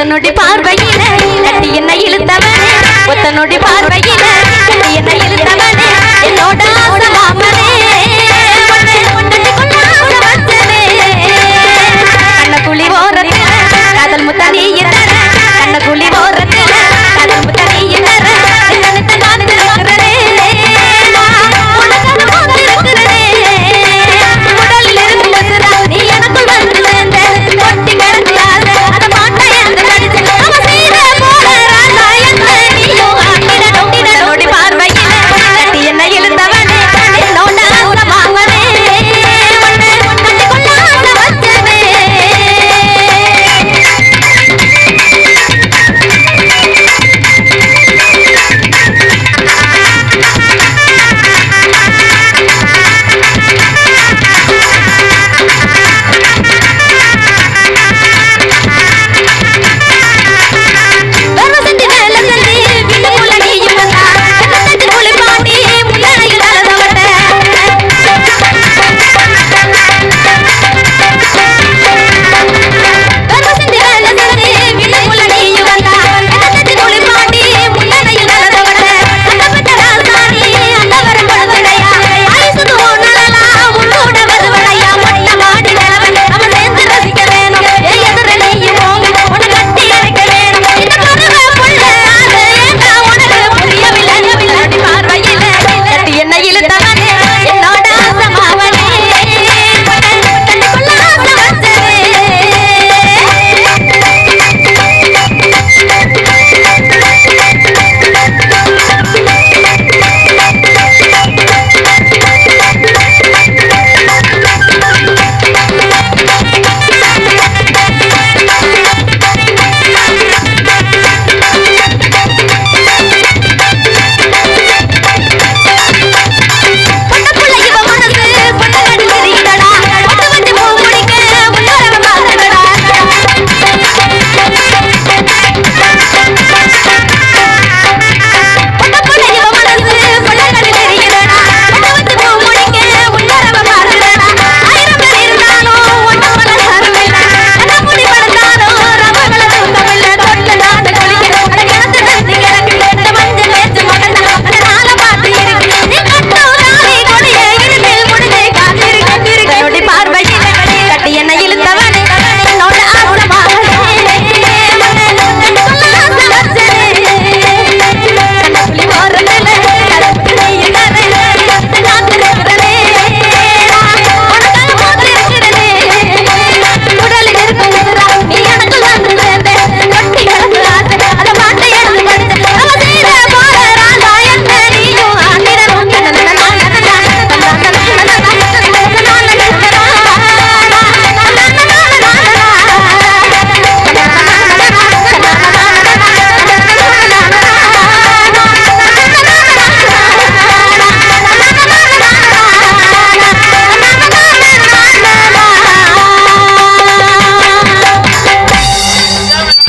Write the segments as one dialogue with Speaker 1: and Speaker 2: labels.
Speaker 1: ஒத்த நொடி பார்வையில கட்டி என்ன இழுத்தவன் ஒத்த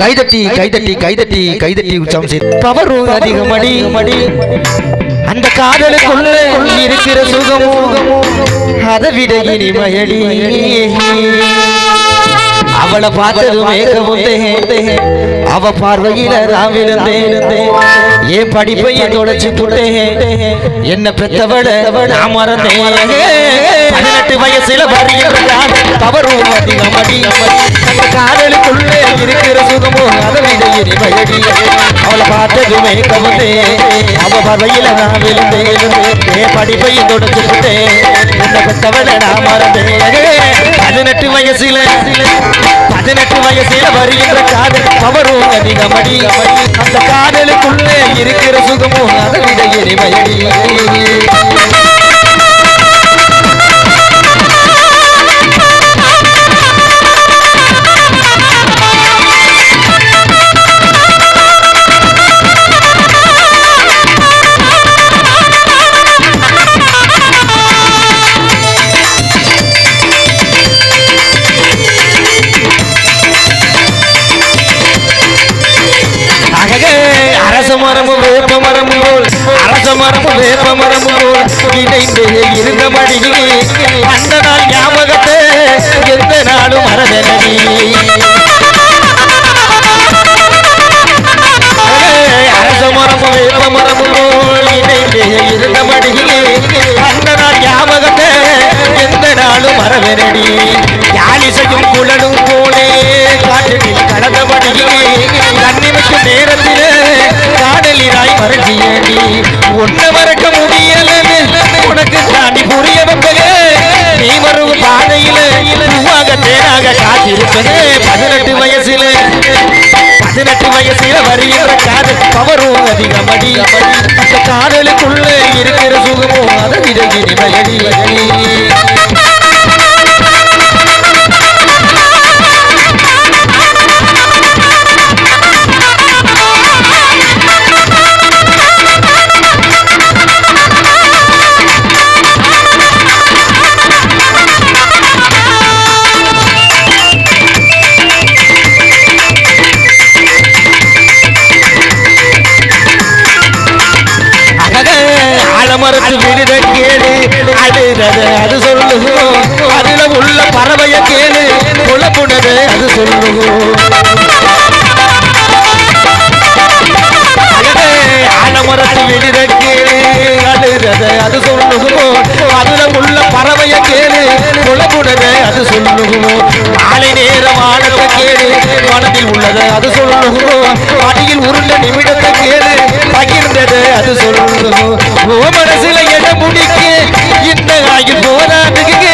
Speaker 2: கைதட்டி கைதட்டி கைதட்டி கைதட்டி உச்சம் செய்து. பவரும் அதிகமடி. மடி அந்த காதலுக்குள்ள இருக்கிற சுகமும் அதை விட இனிமயடி அவளை பார்த்ததும் ஏகமுத்தேன் அவ பார்வையில நான் விழுந்தேன் என் படிப்பையை தொலைச்சு புட்டேன் என்ன பெத்தவளை நான் மறந்தேன். பதினெட்டு வயசுல வரியறான் தவறும் அதிகம் அதிகம் அந்த காதலுக்குள்ளே இருக்கிற சுகமோ அதனிட இரு வயடி அவளை பார்த்ததுமே கவுந்தே அவ பார்வையில நான் விழுந்தேன். என் படிப்பையும் தொடச்சுக்கிட்டேன் என்ன பெற்றவன நான் மறந்தேன். பதினெட்டு வயசுல பதினெட்டு வயசுல வருகின்ற காதல் தவறும் அதிகம் அதிகம் அந்த காதலுக்குள்ளே இருக்கிற சுகமும் அதனிட இரு வேப்பமரம் இணைந்து இருந்த மடியிலே அந்த நாள் ஞாபகத்தை எந்த நாளும் மறதனடி அரச மரமும் வேப்பமரமும் இணைந்து இருந்த மடியிலே அந்த நாள் ஞாபகத்தை எந்த நாளும் மறவனடி யாழிசையும் குழலும் போலே காற்றில் கடந்த மடியிலே நேரத்திலே காடலிராய் மறஞ்சியடி ஒன்ன மறக்க முடியலன்னு உனக்கு தாண்டி புரிய வைப்பது. நீ வரும் பாதையில பூவாக தேனாக காத்திருப்பது. பதினெட்டு வயசுல. அழுதத அது சொல்லுவோம் அதில் உள்ள பறவைய கேளு. புலப்புனது அது சொல்லுவோம் அழக ஆலமரத்து விடுத கேளு. அழுதத அது சொல்லுவோம் அதுல உள்ள பறவைய கேளு. புலப்புனது அது சொல்லுவோம் மாலை நேரம் ஆனத கேளு. மனதில் உள்ளது அது சொல்லுவோம் அடியில் உருண்ட நிமிடத்தை கேளு. பகிர்ந்தது அது சொல்லுவோம் ஓ மனசுல எட முடிக்கு? இந்த ஆகில் போராடுக்கு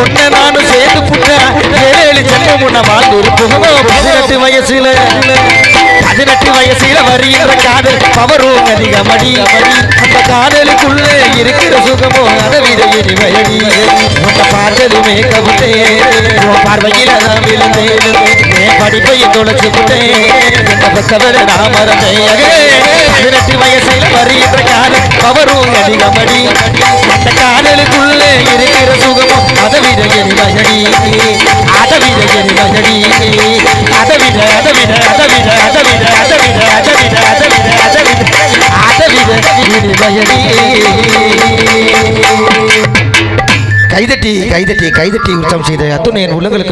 Speaker 2: ஒன்ன நானும் சேர்ந்து புட்டா ஏழு ஜென்மம் உன்னை வாழ்ந்து பதினெட்டு வயசுல பதினெட்டு வயசுல வருகிற காதல் பவரும் அதிகமடி. அந்த காதலுக்குள்ள இருக்கிற சுகமோ அதை இனிமையடி. உன்னை பார்த்ததுமே கவுட்டே உன் பார்வையில் அதான் விழுந்தேன். என் படிப்பையும் தொலைச்சு கவலை என்ன நான் மறந்தேன் பதினெட்டு வயசுல வருகின்ற காலம் பவரும் அதிகமடி. அந்த காதலுக்குள்ளே இருக்கிற சுகமும் அதவிட எரிவயடி அதவிட எரிவயடி அதவிட அதவிட அதவிட அதவிட அதவிட அதவிட அதவிட அதவிட அதவிட எரிவயடி கைதட்டி கைதட்டி கைதட்டி உச்சம் செய்த அத்துணை என் உள்ளங்களுக்கு